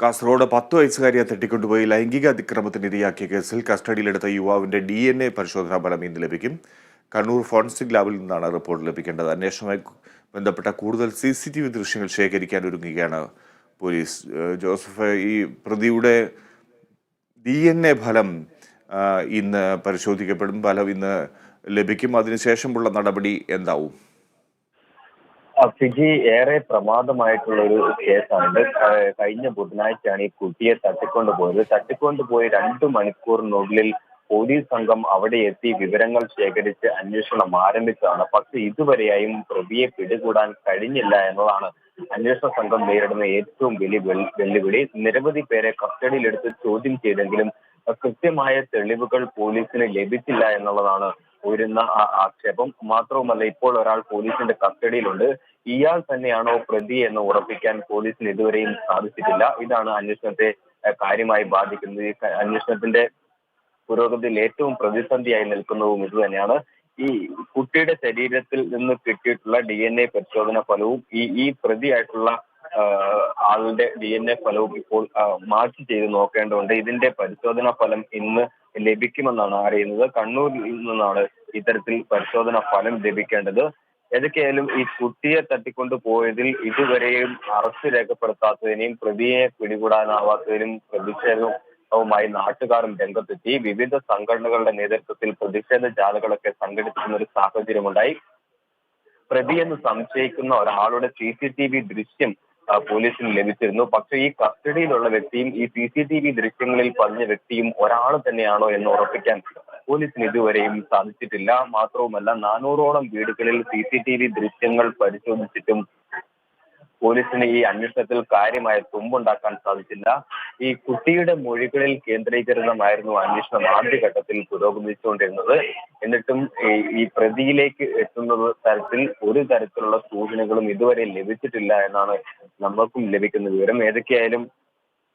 കാസർഗോഡ് പത്ത് വയസ്സുകാരിയെ തട്ടിക്കൊണ്ടുപോയി ലൈംഗിക അതിക്രമത്തിന് ഇരയാക്കിയ കേസിൽ കസ്റ്റഡിയിലെടുത്ത യുവാവിന്റെ ഡി എൻ എ പരിശോധനാ ഫലം ഇന്ന് ലഭിക്കും. കണ്ണൂർ ഫോറൻസിക് ലാബിൽ നിന്നാണ് റിപ്പോർട്ട് ലഭിക്കേണ്ടത്. അന്വേഷണവുമായി ബന്ധപ്പെട്ട കൂടുതൽ സി സി ടി വി ദൃശ്യങ്ങൾ ശേഖരിക്കാൻ ഒരുങ്ങുകയാണ് പോലീസ്. ജോസഫ് ഈ പ്രതിയുടെ ഡി എൻ എ ഫലം ഇന്ന് പരിശോധിക്കപ്പെടും. ഫലം ഇന്ന് ലഭിക്കും. അതിനുശേഷമുള്ള നടപടി എന്താവും? ഫിജി ഏറെ പ്രമാദമായിട്ടുള്ള ഒരു കേസാണ് കഴിഞ്ഞ ബുധനാഴ്ചയാണ് ഈ കുട്ടിയെ തട്ടിക്കൊണ്ട് പോയത് തട്ടിക്കൊണ്ട് പോയി രണ്ടു മണിക്കൂറിനുള്ളിൽ പോലീസ് സംഘം അവിടെ എത്തി വിവരങ്ങൾ ശേഖരിച്ച് അന്വേഷണം ആരംഭിച്ചതാണ്. പക്ഷെ ഇതുവരെയായും പ്രതിയെ പിടികൂടാൻ കഴിഞ്ഞില്ല എന്നതാണ് അന്വേഷണ സംഘം നേരിടുന്ന ഏറ്റവും വലിയ വെല്ലുവിളി. നിരവധി പേരെ കസ്റ്റഡിയിലെടുത്ത് ചോദ്യം ചെയ്തെങ്കിലും കൃത്യമായ തെളിവുകൾ പോലീസിന് ലഭിച്ചില്ല എന്നുള്ളതാണ് ഉയരുന്ന ആക്ഷേപം. മാത്രവുമല്ല ഇപ്പോൾ ഒരാൾ പോലീസിന്റെ കസ്റ്റഡിയിലുണ്ട്. ഇയാൾ തന്നെയാണോ പ്രതി എന്ന് ഉറപ്പിക്കാൻ പോലീസിന് ഇതുവരെയും സാധിച്ചിട്ടില്ല. ഇതാണ് അന്വേഷണത്തെ കാര്യമായി ബാധിക്കുന്നത്. ഈ അന്വേഷണത്തിന്റെ പുരോഗതിയിൽ ഏറ്റവും പ്രതിസന്ധിയായി നിൽക്കുന്നതും ഇത് തന്നെയാണ്. ഈ കുട്ടിയുടെ ശരീരത്തിൽ നിന്ന് കിട്ടിയിട്ടുള്ള ഡി എൻ എ പരിശോധന ഫലവും ഈ ഈ പ്രതിയായിട്ടുള്ള ആളുടെ ഡി എൻ എ ഫലവും ഇപ്പോൾ മാച്ച് ചെയ്ത് നോക്കേണ്ടതുണ്ട്. ഇതിന്റെ പരിശോധന ഫലം ഇന്ന് ലഭിക്കുമെന്നാണ് അറിയുന്നത് കണ്ണൂരിൽ നിന്നാണ് ഇത്തരത്തിൽ പരിശോധന ഫലം ലഭിക്കേണ്ടത് ഏതൊക്കെയായാലും ഈ കുട്ടിയെ തട്ടിക്കൊണ്ടു പോയതിൽ ഇതുവരെയും അറസ്റ്റ് രേഖപ്പെടുത്താത്തതിനെയും പ്രതിയെ പിടികൂടാനാവാത്തതിനും പ്രതിഷേധവുമായി നാട്ടുകാരും രംഗത്തെത്തി. വിവിധ സംഘടനകളുടെ നേതൃത്വത്തിൽ പ്രതിഷേധ ജാഥകളൊക്കെ സംഘടിപ്പിക്കുന്ന ഒരു സാഹചര്യമുണ്ടായി. പ്രതിയെന്ന് സംശയിക്കുന്ന ഒരാളുടെ സി സി ടി വി ദൃശ്യം പോലീസിന് ലഭിച്ചിരുന്നു. പക്ഷേ ഈ കസ്റ്റഡിയിലുള്ള വ്യക്തിയും ഈ സി സി ടി വി ദൃശ്യങ്ങളിൽ പറഞ്ഞ വ്യക്തിയും ഒരാൾ തന്നെയാണോ എന്ന് ഉറപ്പിക്കാൻ പോലീസിന് ഇതുവരെയും സാധിച്ചിട്ടില്ല. മാത്രവുമല്ല നാനൂറോളം വീടുകളിൽ സി സി ടി വി ദൃശ്യങ്ങൾ പരിശോധിച്ചിട്ടും പോലീസിന് ഈ അന്വേഷണത്തിൽ കാര്യമായ തുമ്പുണ്ടാക്കാൻ സാധിച്ചില്ല. ഈ കുട്ടിയുടെ മൊഴികളിൽ കേന്ദ്രീകൃതമായിരുന്നു അന്വേഷണം ആദ്യഘട്ടത്തിൽ പുരോഗമിച്ചുകൊണ്ടിരുന്നത്. എന്നിട്ടും ഈ- പ്രതിയിലേക്ക് എത്തുന്നത് തരത്തിൽ ഒരു തരത്തിലുള്ള സൂചനകളും ഇതുവരെ ലഭിച്ചിട്ടില്ല എന്നാണ് നമ്മൾക്കും ലഭിക്കുന്ന വിവരം. ഏതൊക്കെയായാലും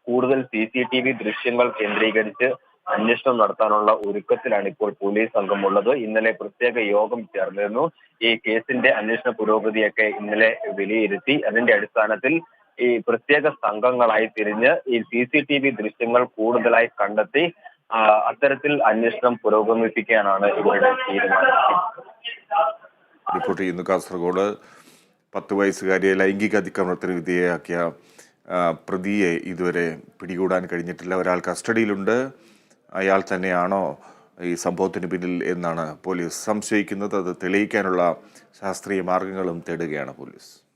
കൂടുതൽ സി സി ടി വി ദൃശ്യങ്ങൾ കേന്ദ്രീകരിച്ച് അന്വേഷണം നടത്താനുള്ള ഒരുക്കത്തിലാണ് ഇപ്പോൾ പോലീസ് സംഘം ഉള്ളത് ഇന്നലെ പ്രത്യേക യോഗം ചേർന്നിരുന്നു. ഈ കേസിന്റെ അന്വേഷണ പുരോഗതിയൊക്കെ ഇന്നലെ വിലയിരുത്തി. അതിന്റെ അടിസ്ഥാനത്തിൽ ഈ പ്രത്യേക സംഘങ്ങളായി തിരിഞ്ഞ് ഈ സി സി ടി വി ദൃശ്യങ്ങൾ കൂടുതലായി കണ്ടെത്തി അത്തരത്തിൽ അന്വേഷണം പുരോഗമിപ്പിക്കാനാണ് ഇവരുടെ തീരുമാനം. റിപ്പോർട്ട് ചെയ്യുന്നു കാസർഗോഡ്. പത്ത് വയസ്സുകാരിയെ ലൈംഗിക അതിക്രമണത്തിന് വിധേയയാക്കിയ പ്രതിയെ ഇതുവരെ പിടികൂടാൻ കഴിഞ്ഞിട്ടില്ല. ഒരാൾ കസ്റ്റഡിയിലുണ്ട്. അയാൾ തന്നെയാണോ ഈ സംഭവത്തിന് പിന്നിൽ എന്നാണ് പോലീസ് സംശയിക്കുന്നത്. അത് തെളിയിക്കാനുള്ള ശാസ്ത്രീയ മാർഗങ്ങളും തേടുകയാണ് പോലീസ്.